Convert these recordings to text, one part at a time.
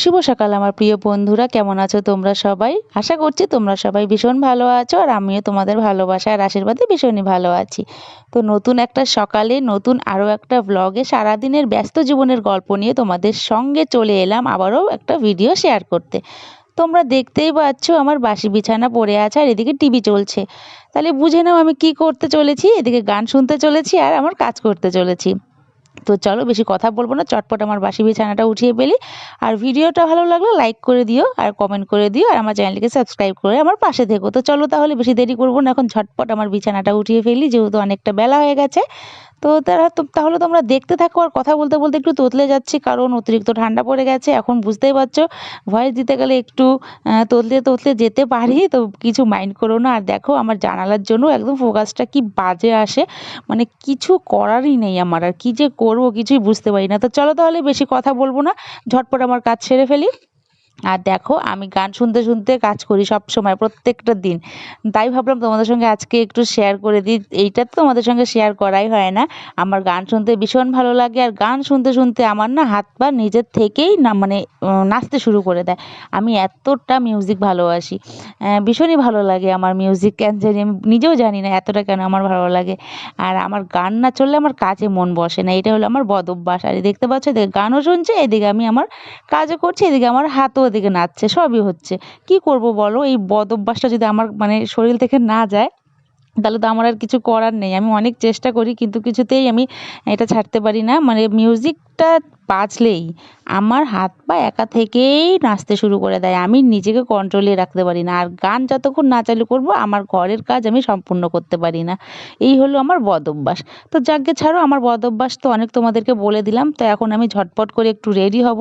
শুভ সকাল আমার প্রিয় বন্ধুরা, কেমন আছো তোমরা সবাই? আশা করছি তোমরা সবাই ভীষণ ভালো আছো আর আমিও তোমাদের ভালোবাসা আর আশীর্বাদে ভীষণই ভালো আছি। তো নতুন একটা সকালে, নতুন আরও একটা ব্লগে সারাদিনের ব্যস্ত জীবনের গল্প নিয়ে তোমাদের সঙ্গে চলে এলাম আবারও একটা ভিডিও শেয়ার করতে। তোমরা দেখতেই পাচ্ছ আমার বাসি বিছানা পড়ে আছে আর এদিকে টিভি চলছে। তাহলে বুঝে নাও আমি কি করতে চলেছি, এদিকে গান শুনতে চলেছি আর আমার কাজ করতে চলেছি। তো চলো বেশি কথা বলব না, চটপট আমার বাসি বিছানাটা উঠিয়ে ফেলি। আর ভিডিওটা ভালো লাগলে লাইক করে দিও, আর কমেন্ট করে দিও, আর আমার চ্যানেলটিকে সাবস্ক্রাইব করে আমার পাশে থেকো। তো চলো তাহলে বেশি দেরি করব না, এখন ঝটপট আমার বিছানাটা উঠিয়ে ফেলি, যেহেতু অনেকটা বেলা হয়ে গেছে। তো তারা তাহলে তোমরা দেখতে থাকো আর কথা বলতে বলতে একটু তোতলে যাচ্ছি কারণ অতিরিক্ত ঠান্ডা পড়ে গেছে। এখন বুঝতেই পারছ ভয়েস দিতে গেলে একটু আহ, তোতলে তোতলে যেতে পারি তো কিছু মাইন্ড করো না। আর দেখো আমার জানালার জন্য একদম ফোকাসটা কি বাজে আসে। মানে কিছু করারই নেই আমার আর কি যে করব কিছুই বুঝতে পারি না। তো চলো তাহলে বেশি কথা বলব না ঝটপট আমার কাজ সেরে ফেলি। আর দেখো, আমি গান শুনতে শুনতে কাজ করি সব সময় প্রত্যেকটা দিন। তাই ভাবলাম তোমাদের সঙ্গে আজকে একটু শেয়ার করে দিই। এইটা তো তোমাদের সঙ্গে শেয়ার করাই হয় না। আমার গান শুনতে ভীষণ ভালো লাগে আর গান শুনতে শুনতে আমার না হাত পা নিজের থেকেই না মানে নাচতে শুরু করে দেয়। আমি এতটা মিউজিক ভালোবাসি। ভীষণই ভালো লাগে আমার মিউজিক কেন জানি, আমি নিজেও জানি না এতটা কেন আমার ভালো লাগে। আর আমার গান না চললে আমার কাজে মন বসে না। এটা হলো আমার বদ অভ্যাস। আর দেখতে পাচ্ছ, এদিকে গানও শুনছে, এদিকে আমি আমার কাজও করছি, এদিকে আমার হাতও এদিকে নাচছে, সবই হচ্ছে। কি করব বলো? এই বদ অভ্যাসটা যদি আমার মানে শরীর থেকে না যায়, তাহলে তো আমার আর কিছু করার নেই। আমি অনেক চেষ্টা করি, কিন্তু কিছুতেই আমি এটা ছাড়তে পারি না। মানে মিউজিকটা বাজলেই আমার হাত পা একা থেকেই নাচতে শুরু করে দেয়। আমি নিজেকে কন্ট্রোলে রাখতে পারি না। আর গান যতক্ষণ না চালু করব, আমার ঘরের কাজ আমি সম্পূর্ণ করতে পারি না। এই হলো আমার বদ অভ্যাস। তো যাকে ছাড়ো, আমার বদ অভ্যাস তো অনেক তোমাদেরকে বলে দিলাম। তো এখন আমি ঝটপট করে একটু রেডি হব।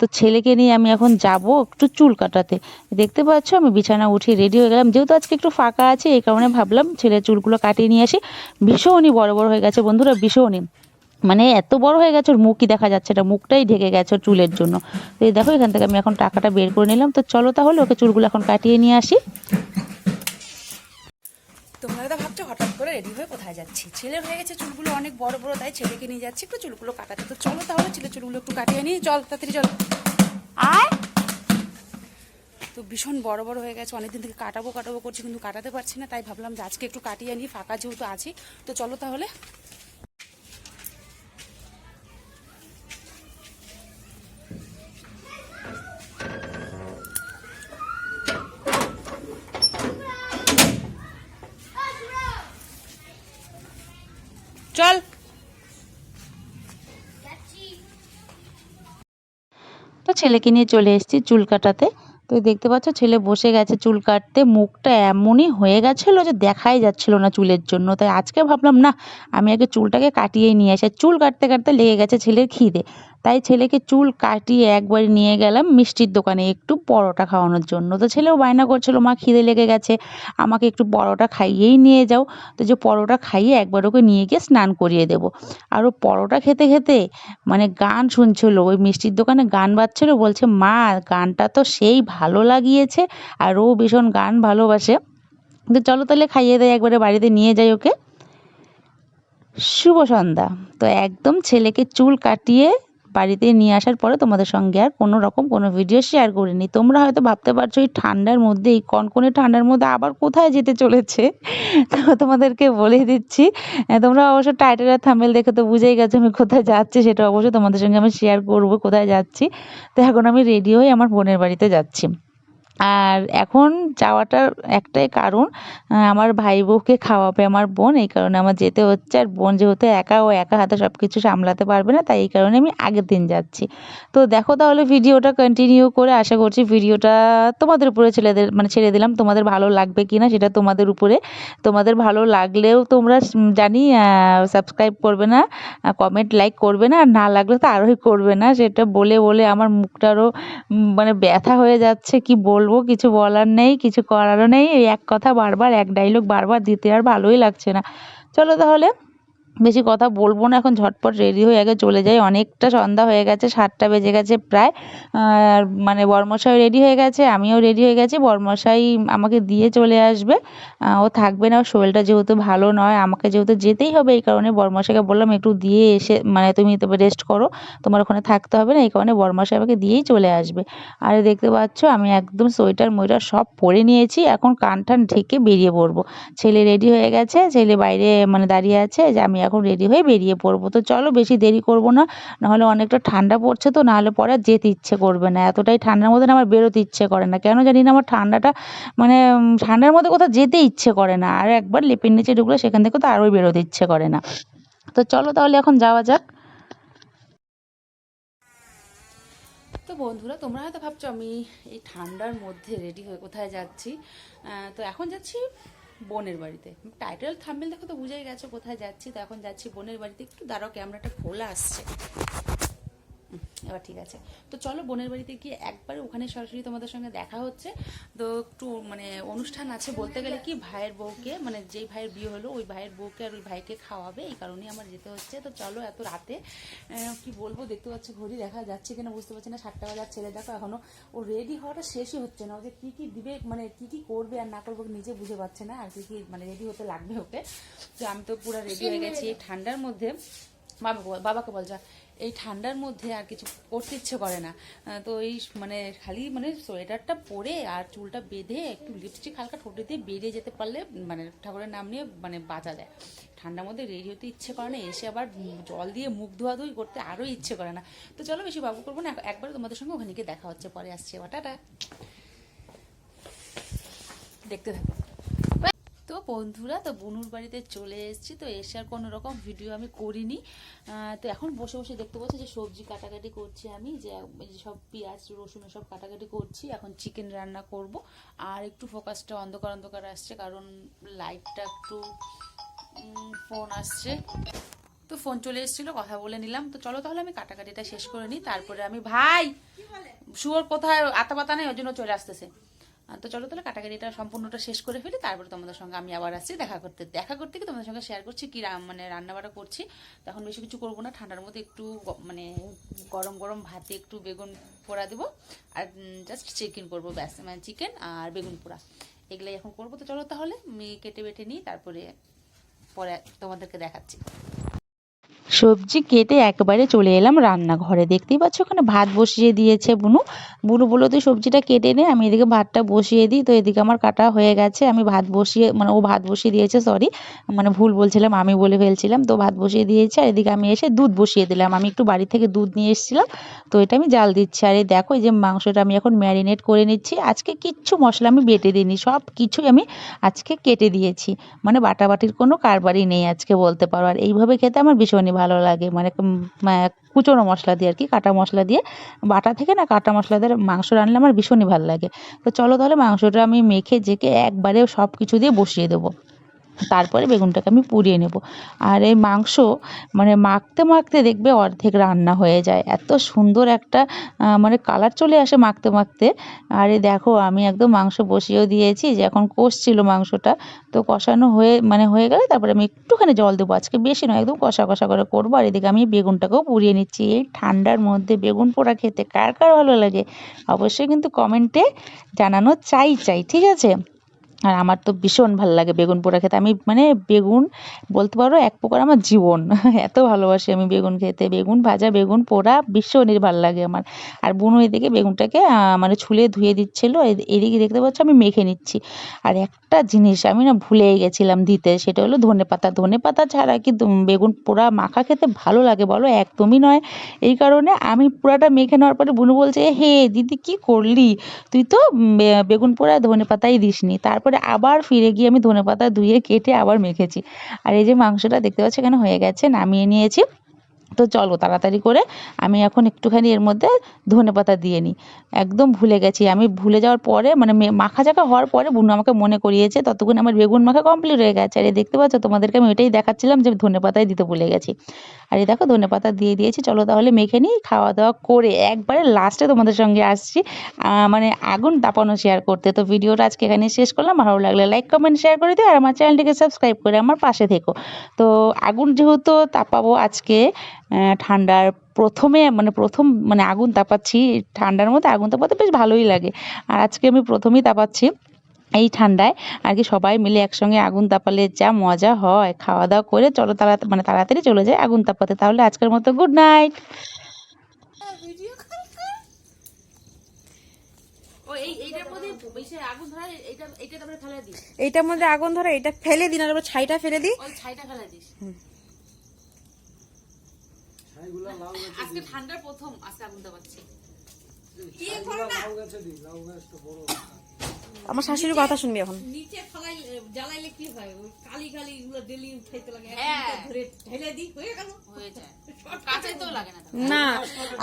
তো ছেলেকে নিয়ে আমি এখন যাব একটু চুল কাটাতে। দেখতে পাচ্ছ, আমি বিছানা উঠে রেডি হয়ে গেলাম। যেহেতু আজকে একটু ফাঁকা আছে, এই কারণে ভাবলাম ছেলের চুলগুলো কাটিয়ে নিয়ে আসি। ভীষণই বড় বড় হয়ে গেছে বন্ধুরা, ভীষণই। মানে এত বড় হয়ে গেছে ওর মুখই দেখা যাচ্ছে না মুখটাই ঢেকে গেছে ওর চুলের জন্য। তো এই দেখো এখান থেকে আমি এখন টাকাটা বের করে নিলাম তো চলো তাহলে ওকে চুলগুলো এখন কাটিয়ে নিয়ে আসি। তোমরা তো ভাবছ হঠাৎ করে রেডি হয়ে কোথায় যাচ্ছি? ছেলের হয়ে গেছে চুলগুলো অনেক বড় বড় তাই ছেলেকে নিয়ে যাচ্ছি একটু চুলগুলো কাটাতে। তো চলো তাহলে ছেলে চুলগুলো একটু কাটিয়ে নিই চল তাড়াতাড়ি চল। আয়! তো ভীষণ বড় বড় হয়ে গেছে অনেকদিন থেকে কাটাবো কাটাবো করছি কিন্তু কাটাতে পারছি না তাই ভাবলাম যে আজকে একটু কাটিয়ে নিই ফাঁকা যেহেতু আছি তো চলো তাহলে। চল। তো ছেলেকে নিয়ে চলে এসেছি চুল কাটাতে। তো দেখতে পাচ্ছ ছেলে বসে গেছে চুল কাটতে। মুখটা এমনই হয়ে গেছিল যে দেখাই যাচ্ছিল না চুলের জন্য। তাই আজকে ভাবলাম, না, আমি আগে চুলটাকে কাটিয়ে নিয়ে আসি। চুল কাটতে কাটতে লেগে গেছে ছেলের খিদে। তাই ছেলেকে চুল কাটিয়ে একবার নিয়ে গেলাম মিষ্টির দোকানে একটু পরোটা খাওয়ানোর জন্য। তো ছেলেও বায়না করছিল, মা, খিদে লেগে গেছে, আমাকে একটু পরোটা খাইয়েই নিয়ে যাও। তো যে পরোটা খাইয়ে একবার ওকে নিয়ে গিয়ে স্নান করিয়ে দেবো। আর ও পরোটা খেতে খেতে মানে গান শুনছিল, ওই মিষ্টির দোকানে গান বাজছিল, বলছে, মা, গানটা তো সেই ভালো লাগিয়েছে, আর ও ভীষণ গান ভালোবাসে। তো চলো তাহলে খাইয়ে দেয় একবারে বাড়িতে নিয়ে যাই ওকে। শুভ সন্ধ্যা। তো একদম ছেলেকে চুল কাটিয়ে বাড়িতে নিয়ে আসার পরে তোমাদের সঙ্গে আর কোনো রকম কোনো ভিডিও শেয়ার করিনি। তোমরা হয়তো ভাবতে পারছ এই ঠান্ডার মধ্যে, এই কনকনে ঠান্ডার মধ্যে আবার কোথায় যেতে চলেছে? তো তোমাদেরকে বলে দিচ্ছি তোমরা অবশ্য টাইটেল আর থামেল দেখে তো বুঝেই গেছো আমি কোথায় যাচ্ছি, সেটা অবশ্য তোমাদের সঙ্গে আমি শেয়ার করব কোথায় যাচ্ছি। তো এখন আমি রেডি হয়ে আমার বোনের বাড়িতে যাচ্ছি। আর এখন যাওয়াটার একটাই কারণ আমার ভাই বউকে খাওয়াবে আমার বোন এই কারণে আমার যেতে হচ্ছে। আর বোন যেহেতু একা ও একা হাতে সব কিছু সামলাতে পারবে না তাই এই কারণে আমি আগের দিন যাচ্ছি। তো দেখো তাহলে ভিডিওটা কন্টিনিউ করে আশা করছি ভিডিওটা তোমাদের উপরে ছেলেদের মানে ছেড়ে দিলাম তোমাদের ভালো লাগবে কি না সেটা তোমাদের উপরে। তোমাদের ভালো লাগলেও তোমরা জানি সাবস্ক্রাইব করবে না কমেন্ট লাইক করবে না আর না লাগলে তো আরোই করবে না সেটা বলে বলে আমার মুখটারও উম, মানে ব্যথা হয়ে যাচ্ছে কি বলব, কিছু বলার নেই, কিছু করারও নেই, এই এক কথা বারবার, এক ডায়লগ বারবার দিতে আর ভালোই লাগছে না। চলো তাহলে। বেশি কথা বলব না, এখন ঝটপট রেডি হয়ে আগে চলে যাই। অনেকটা সন্ধ্যা হয়ে গেছে, সাতটা বেজে গেছে প্রায়। আর মানে বরমশাই রেডি হয়ে গেছে, আমিও রেডি হয়ে গেছি। বরমশাই আমাকে দিয়ে চলে আসবে। ও থাকবে না শরীরটা যেহেতু ভালো নয়, আমাকে যেহেতু যেতেই হবে এই কারণে বরমশাইকে বললাম, একটু দিয়ে এসে মানে তুমি তবে রেস্ট করো, তোমার ওখানে থাকতে হবে না। এই কারণে বরমশাই আমাকে দিয়েই চলে আসবে। আর দেখতে পাচ্ছ, আমি একদম সোয়েটার মোয়েটার সব পরে নিয়েছি, এখন কান টান ঢেকে বেরিয়ে পড়ব। ছেলে রেডি হয়ে গেছে, ছেলে বাইরে মানে দাঁড়িয়ে আছে, যে আমি এখন রেডি হয়ে বেরিয়ে পড়ব। তো চলো বেশি দেরি করব না, নাহলে অনেকটা ঠান্ডা পড়ছে তো, নাহলে পরে আর যেতে ইচ্ছে করবে না। এতটাই ঠান্ডার মধ্যে আমার বেরোতে ইচ্ছে করে না। কেন জানি না আমার ঠান্ডাটা মানে ঠান্ডার মধ্যে কোথাও যেতে ইচ্ছে করে না। আর একবার লেপের নিচে ঢুকলে সেখান থেকে তো আরোই বেরোতে ইচ্ছে করে না। তো চলো তাহলে এখন যাওয়া যাক। তো বন্ধুরা, তোমরা হয়তো ভাবছ আমি এই ঠান্ডার মধ্যে রেডি হয়ে কোথায় যাচ্ছি। তো এখন যাচ্ছি বোনের বাড়িতে। টাইটেল থামবেল দেখো তো, বুঝেই গেছে কোথায় যাচ্ছি, তো এখন যাচ্ছি বোনের বাড়িতে। একটু দাঁড়াও ক্যামেরাটা খোলা আসছে। হুম, ঠিক আছে। তো চলো বোনের বাড়িতে গিয়ে একবার ওখানে সরাসরি তোমাদের সঙ্গে দেখা হচ্ছে। তো একটু মানে অনুষ্ঠান আছে বলতে গেলে কি ভাইয়ের বউকে মানে যেই ভাইয়ের বিয়ে হলো ওই ভাইয়ের বউকে আর ওই ভাইকে খাওয়াবে এই কারণেই আমার যেতে হচ্ছে। তো চলো এত রাতে কি বলব দেখতে পাচ্ছি ঘড়ি দেখা যাচ্ছে কিনা বুঝতে পারছি না। সাতটা বাজার ছেলে দেখো এখনও ও রেডি হওয়াটা শেষই হচ্ছে না। ও যে কি কি দিবে মানে কি কি করবে আর না করবে নিজে বুঝে পাচ্ছে না আর কি কি মানে রেডি হতে লাগবে ওকে। তো আমি তো পুরো রেডি হয়ে গেছি। ঠান্ডার মধ্যে বাবা বাবাকে বল যা। এই ঠান্ডার মধ্যে আর কিছু করতে ইচ্ছে করে না। তো এই মানে খালি মানে সোয়েটারটা পরে আর চুলটা বেঁধে একটু লিপস্টিক হালকা ঠোঁটে দিয়ে বেরিয়ে যেতে পারলে মানে ঠাকুরের নাম নিয়ে মানে বাঁচা যায়। ঠান্ডার মধ্যে রেডি হতে ইচ্ছে করে না, এসে আবার জল দিয়ে মুখ ধোয়াধুয়ি করতে আরও ইচ্ছে করে না। তো চলো বেশি বাবু করব না একবার তোমাদের সঙ্গে ওখানে গিয়ে দেখা হচ্ছে, পরে আসছে এবার টাটা। দেখতে থাকো। বন্ধুরা তো বুনুর বাড়িতে চলে এসেছি তো এসে আর কোনো রকম ভিডিও আমি করিনি। তো এখন বসে বসে দেখতে পাচ্ছি যে সবজি কাটাকাটি করছি আমি যে সব পেঁয়াজ রসুন সব কাটাকাটি করছি। এখন চিকেন রান্না করব। আর একটু ফোকাসটা অন্ধকার অন্ধকার আসছে কারণ লাইটটা একটু ফোন আসছে। তো ফোন চলে এসেছিল কথা বলে নিলাম। তো চলো তাহলে আমি কাটাকাটিটা শেষ করে নিই তারপরে আমি ভাই! শুয়োর কোথায়? আতা পাতা নেই ওই জন্য চলে আসতেছে। তো চলো তাহলে কাটাকাটিটা সম্পূর্ণটা শেষ করে ফেলি, তারপরে তোমাদের সঙ্গে আমি আবার আসছি দেখা করতে। দেখা করতে কি তোমাদের সঙ্গে শেয়ার করছি কি মানে রান্নাবাড়া করছি। তখন বেশি কিছু করব না, ঠান্ডার মধ্যে একটু মানে গরম গরম ভাতে একটু বেগুন পোড়া দেবো আর জাস্ট চিকেন করব ব্যাস মানে চিকেন আর বেগুন পোড়া। এগুলাই এখন করব। তো চলো তাহলে, মেয়ে কেটে বেটে নিই, তারপরে, পরে তোমাদেরকে দেখাচ্ছি। সবজি কেটে একবারে চলে এলাম রান্নাঘরে। দেখতেই পাচ্ছ ওখানে ভাত বসিয়ে দিয়েছে বুনু। বুনু বলল, তুই সবজিটা কেটে নে, আমি এদিকে ভাতটা বসিয়ে দিই। তো এদিকে আমার কাটা হয়ে গেছে। আমি ভাত বসিয়ে মানে ও ভাত বসিয়ে দিয়েছে সরি মানে ভুল বলছিলাম, আমি বলে ফেলছিলাম। তো ভাত বসিয়ে দিয়েছে, আর এদিকে আমি এসে দুধ বসিয়ে দিলাম। আমি একটু বাড়ি থেকে দুধ নিয়ে এসেছিলাম, তো এটা আমি জাল দিচ্ছি। আর এই দেখো, এই যে মাংসটা আমি এখন ম্যারিনেট করে নিচ্ছি। আজকে কিচ্ছু মশলা আমি বেটে দিইনি, সব কিছুই আমি আজকে কেটে দিয়েছি। মানে বাটাবাটির কোনো কারবারই নেই আজকে বলতে পারো। আর এইভাবে খেতে আমার ভীষণই ভালো লাগে। মানে কুচোনো মশলা দিয়ে আর কি কাটা মশলা দিয়ে। বাটা থেকে না কাটা মশলা দিয়ে মাংস রান্নলে আমার ভীষণই ভালো লাগে। তো চলো তাহলে মাংসটা আমি মেখে, জেকে একবারে সব কিছু দিয়ে বসিয়ে দেবো। তারপরে বেগুনটাকে আমি পুড়িয়ে নেব। আর এই মাংস মানে মাখতে মাখতে দেখবে অর্ধেক রান্না হয়ে যায়। এত সুন্দর একটা মানে কালার চলে আসে মাখতে মাখতে। আর এই দেখো, আমি একদম মাংস বসিয়েও দিয়েছি যে এখন কষছিল মাংসটা। তো কষানো হয়ে মানে হয়ে গেলে তারপরে আমি একটুখানি জল দেবো। আজকে বেশি নয়, একদম কষা কষা করে করব। আর এদিকে আমি বেগুনটাকেও পুড়িয়ে নিচ্ছি। এই ঠান্ডার মধ্যে বেগুন পোড়া খেতে কার কার ভালো লাগে? অবশ্যই কিন্তু কমেন্টে জানানো চাই চাই, ঠিক আছে? আর আমার তো ভীষণ ভালো লাগে বেগুন পোড়া খেতে। আমি মানে বেগুন বলতে পারো এক প্রকার আমার জীবন। এত ভালোবাসি আমি বেগুন খেতে। বেগুন ভাজা, বেগুন পোড়া ভীষণই ভালো লাগে আমার। আর বুনু এদিকে বেগুনটাকে মানে ছুলে ধুয়ে দিচ্ছিল। এদিকে দেখতে পাচ্ছ আমি মেখে নিচ্ছি। আর একটা জিনিস আমি না ভুলেই গেছিলাম দিতে, সেটা হলো ধনে পাতা। ধনে পাতা ছাড়া কি বেগুন পোড়া মাখা খেতে ভালো লাগে বলো? একদমই নয়। এই কারণে আমি পোড়াটা মেখে নেওয়ার পরে বুনু বলছে হে, দিদি কি করলি? তুই তো বেগুন পোড়া ধনে পাতাই দিসনি। তারপরে আবার ফিরে গিয়ে আমি ধনে পাতা ধুয়ে কেটে আবার মেখেছি। আর এই যে মাংসটা দেখতে পাচ্ছি এখানে হয়ে গেছে, নামিয়ে নিয়েছি। তো চলো তাড়াতাড়ি করে আমি এখন একটুখানি এর মধ্যে ধনে পাতা দিয়ে নিই। একদম ভুলে গেছি। আমি ভুলে যাওয়ার পরে মানে মাখা চাকা হওয়ার পরে বুনু আমাকে মনে করিয়েছে, ততক্ষণ আমার বেগুন মাখা কমপ্লিট হয়ে গেছে। আর দেখতে পাচ্ছ, তোমাদেরকে আমি ওইটাই দেখাচ্ছিলাম যে ধনে পাতায় দিতে ভুলে গেছি। আর এই দেখো, ধনে পাতা দিয়ে দিয়েছি। চলো তাহলে মেখে নিই খাওয়া দাওয়া করে একবারে লাস্টে তোমাদের সঙ্গে আসছি। মানে আগুন তাপানো শেয়ার করতে। তো ভিডিওটা আজকে এখানে শেষ করলাম। ভালো লাগলে লাইক কমেন্ট শেয়ার করে দিও। আর আমার চ্যানেলটিকে সাবস্ক্রাইব করে আমার পাশে থেকো। তো আগুন যেহেতু তাপাবো আজকে ঠান্ডার প্রথমে মানে প্রথম মানে আগুন তাপাচ্ছি ঠান্ডার মধ্যে আগুন তাপাতে বেশ ভালোই লাগে। আর আজকে আমি প্রথমেই তাপাচ্ছি এই ঠান্ডায়। আর কি সবাই মিলে একসঙ্গে আগুন তাপালে যা মজা হয় খাওয়া দাওয়া করে চলো তাড়া মানে তাড়াতাড়ি চলে যায় আগুন তাপাতে। তাহলে আজকের মতো গুড নাইট ও এইটার মধ্যে আগুন ধরা এইটা এইটা ফেলে দিস। এইটার মধ্যে আগুন ধরে এটা ফেলে দিন আর ছাইটা ফেলে দিই। ছাইটা ফেলে দিস। আজকে ঠান্ডার প্রথম আজকে দেওয়াচ্ছি আমার শাশুড়ির কথা শুনবি এখন। নিচে ফেলাই জ্বালাইলে কি হয়? ওই কালি কালি গুলো ডেলি উঠাইতে লাগে। হ্যাঁ। ধরে ঢেলে দিই হয়ে গেল। হয়ে যায়। কাঁচাই তো লাগে না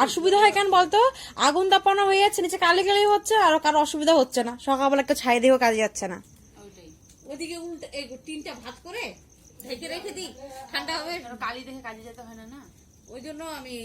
আর সুবিধা হয় কেন বলতো? আগুন তাপানো হয়ে যাচ্ছে নিচে কালি কালি হচ্ছে আর কারও অসুবিধা হচ্ছে না। সকালবেলা একটা ছাই দিয়েও কাজে যাচ্ছে না। ওদিকে উল্টে তিনটা ভাত করে ঢেকে রেখে দিই। ঠান্ডা হবে। কালি দেখে কাজে যেতে হয় না না? ওই জন্য আমি